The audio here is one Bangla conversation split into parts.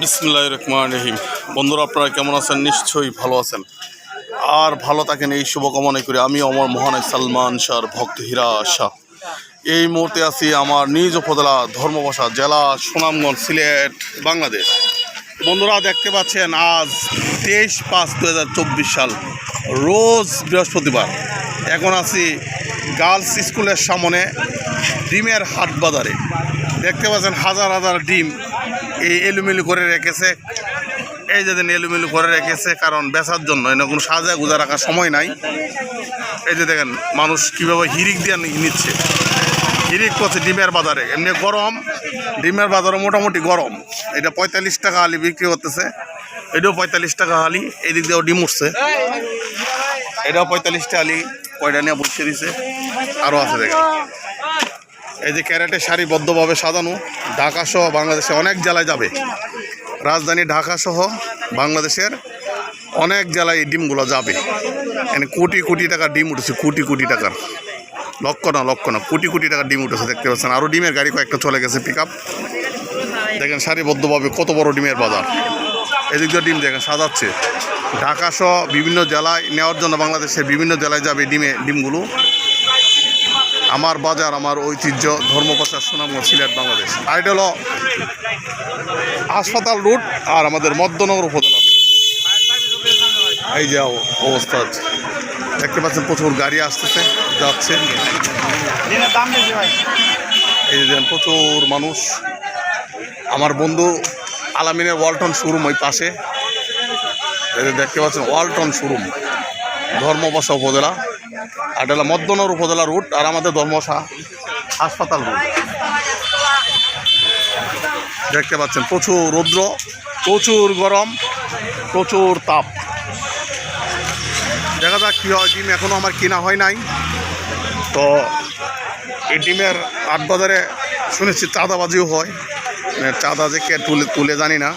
বিসমুল্লাহ রহমান রহিম। বন্ধুরা, আপনারা কেমন আছেন? নিশ্চয়ই ভালো আছেন। আর ভালো থাকেন এই শুভকামনা করি আমি অমর মহানায় সালমান শাহর ভক্ত হীরা শাহ। এই মুহূর্তে আছি আমার নিজ উপজেলা ধর্মবাসা, জেলা সুনামগঞ্জ, সিলেট, বাংলাদেশ। বন্ধুরা, দেখতে পাচ্ছেন, আজ তেইশ পাঁচ দু সাল, রোজ বৃহস্পতিবার। এখন আছি গার্লস স্কুলের সামনে, ডিমের হাট বাজারে। দেখতে পাচ্ছেন, হাজার হাজার ডিম এই এলুমেলু করে রেখেছে। এই যে দেখেন এলুমেলু করে রেখেছে, কারণ বেচার জন্য এনে কোনো সাজা গুজা রাখার সময় নাই। এই যে দেখেন, মানুষ কীভাবে হিরিক দিয়ে নিচ্ছে। হিরিক করছে ডিমের বাজারে। এমনি গরম, ডিমের বাজারে মোটামুটি গরম। এটা পঁয়তাল্লিশ টাকা হালি বিক্রি করতেছে। এটাও পঁয়তাল্লিশ টাকা হালি এই দিক দিয়েও ডিম উঠছে। এটাও পঁয়তাল্লিশ টাকা হালি, কয়টা নিয়ে বসিয়ে দিছে? আরও আছে দেখেন। এই যে ক্যারেটে সারিবদ্ধভাবে সাজানো ঢাকা সহ বাংলাদেশে অনেক জেলায় যাবে। রাজধানী ঢাকা সহ বাংলাদেশের অনেক জেলায় এই ডিমগুলো যাবে। এখানে কোটি কোটি টাকার ডিম উঠেছে, কোটি কোটি টাকার। লক্ষ না লক্ষ না কোটি কোটি টাকার ডিম উঠেছে, দেখতে পাচ্ছেন। আরও ডিমের গাড়ি কয়েকটা চলে গেছে পিক আপ দেখেন সারিবদ্ধভাবে কত বড় ডিমের বাজার। এদিক দিয়ে ডিম দেখেন সাজাচ্ছে। ঢাকা সহ বিভিন্ন জেলায় নেওয়ার জন্য বাংলাদেশের বিভিন্ন জেলায় যাবে ডিমে ডিমগুলো। আমার বাজার, আমার ঐতিহ্য, ধর্মপ্রচার সুনামগঞ্জ, সিলেট, বাংলাদেশ। আর এটা হলো হাসপাতাল রুট আর আমাদের মদ্যনগর উপজেলা এই যে অবস্থা আছে দেখতে পাচ্ছেন প্রচুর গাড়ি আসতেছে, যাচ্ছে। এই যে প্রচুর মানুষ। আমার বন্ধু আলামিনের ওয়ালটন শোরুম ওই পাশে। দেখতে পাচ্ছেন, ওয়ালটন শোরুম ধর্মবাসা উপজেলা। আর এটা হলো মধ্যনগর উপজেলা রুট আর আমাদের ধর্মশা হাসপাতাল রুট। দেখতে পাচ্ছেন, প্রচুর রৌদ্র, প্রচুর গরম, প্রচুর তাপ। দেখা যাক কী হয়, ডিম এখনও আমার কিনা হয় নাই। তো এই ডিমের আট বাজারে শুনেছি চাঁদাবাজিও হয়। মানে চাঁদা যে কে তুলে তুলে জানি না।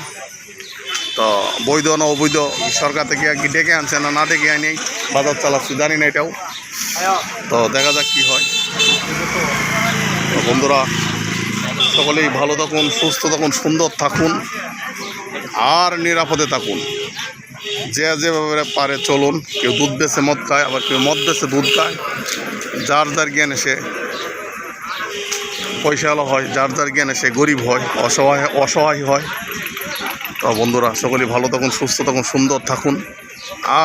তো বৈধ না অবৈধ, সরকার থেকে আর কি ডেকে আনছে না না ডেকে আনি, বাজার চালাচ্ছি, জানি না এটাও। তো দেখা যাক কী হয়। বন্ধুরা, সকলেই ভালো থাকুন, সুস্থ থাকুন, সুন্দর থাকুন, আর নিরাপদে থাকুন। যে যেভাবে পারে চলুন, কেউ দুধ বেছে মদ খায়, আবার কেউ মদ বেছে দুধ খায়, যার যার জ্ঞানে সে পয়সাওয়ালা হয়, যার যার জ্ঞানে সে গরিব হয়, অসহায় অসহায় হয়। তো বন্ধুরা, সকলেই ভালো থাকুন, সুস্থ থাকুন, সুন্দর থাকুন,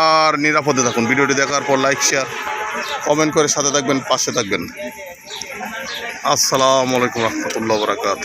আর নিরাপদে থাকুন। ভিডিওটি দেখার পর লাইক শেয়ার কমেন্ট করে সাথে থাকবেন, পাশে থাকবেন। আসসালামু আলাইকুম রহমতুল্লাহ বরাকাত